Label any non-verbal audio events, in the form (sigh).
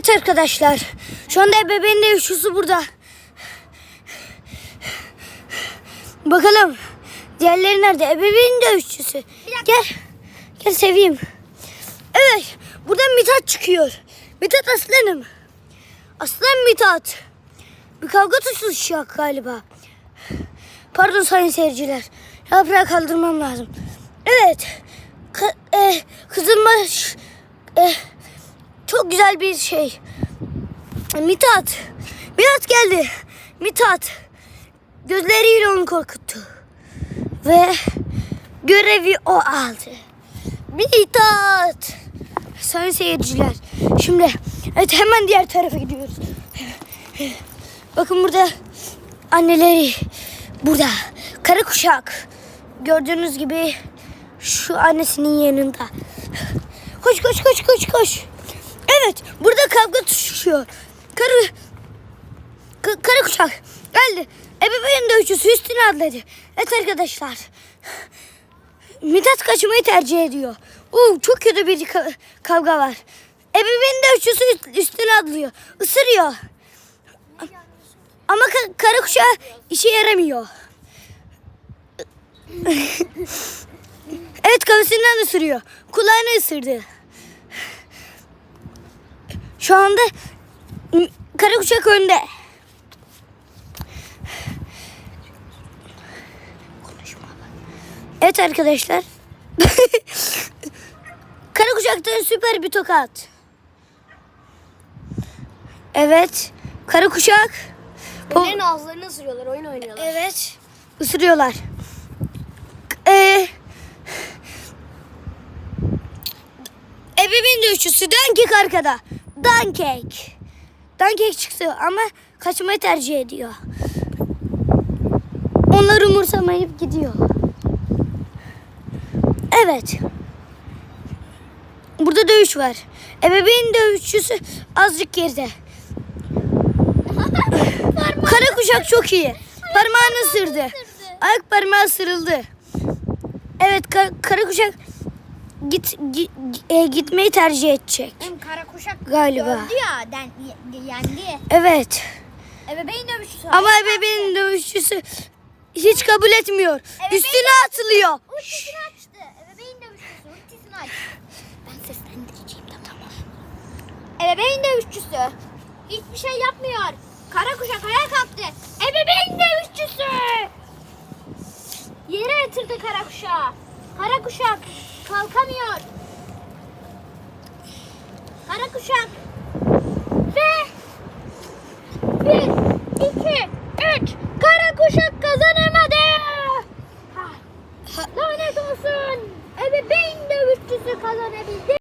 Evet arkadaşlar. Şu anda ebeveyn de üçüsü burada. Bakalım. Diğerleri nerede? Ebeveyn de üçüsü. Gel. Gel seveyim. Evet. Buradan Mithat çıkıyor. Mithat aslanım. Aslan Mithat. Bir kavga tutuşacak galiba. Pardon sayın seyirciler. Yaprağı kaldırmam lazım. Evet. Ka- e, kızılmış. E, çok güzel bir şey. Mithat. Mithat geldi. Mithat. Gözleriyle onu korkuttu. Ve görevi o aldı. Mithat. Sayın seyirciler. Şimdi evet hemen diğer tarafa gidiyoruz. Bakın burada anneleri burada. Kara kuşak. Gördüğünüz gibi şu annesinin yanında. Koş koş koş koş koş. Evet burada kavga tutuşuyor. Karı Ka- kara kuşak geldi. Ebeveyn dövüşçüsü üstüne atladı. Evet arkadaşlar. Mithat kaçmayı tercih ediyor. Oo, çok kötü bir ka- kavga var. Ebeveyn dövüşçüsü üst- üstüne atlıyor. Isırıyor. Ama ka- kara kuşağı işe yaramıyor. (laughs) evet kafasından ısırıyor. Kulağını ısırdı. Şu anda m- kara kuşak önde. Evet arkadaşlar. (laughs) kara kuşaktan süper bir tokat. Evet. Kara kuşak. Bu- Birbirlerinin ağızlarını ısırıyorlar, oyun oynuyorlar. Evet. Isırıyorlar. Ee, ebeveyn dövüşçüsü Dunkek arkada. Dunkek. Dunkek çıktı ama kaçmayı tercih ediyor. Onlar umursamayıp gidiyor. Evet. Burada dövüş var. Ebeveyn dövüşçüsü azıcık geride. (laughs) Kara kuşak çok iyi. Parmağını ısırdı. Ayak parmağı ısırıldı. Evet ka- kara kuşak git, gi- e, gitmeyi tercih edecek. Kuşak Galiba. dövdü ya, den, yendi. Evet. Ebeveyn dövüşçüsü. Ama ebeveyn dövüşçüsü hiç kabul etmiyor. Ebeveyn Üstüne atılıyor. Ultisini açtı. Ebeveyn dövüşçüsü ultisini açtı. Ben seslendireceğim de tamam. Ebeveyn dövüşçüsü. Hiçbir şey yapmıyor. Kara kuşak ayağa kalktı. Ebeveyn dövüşçüsü. Yere yatırdı kara kuşağı. Kara kuşak kalkamıyor. Kara kuşak.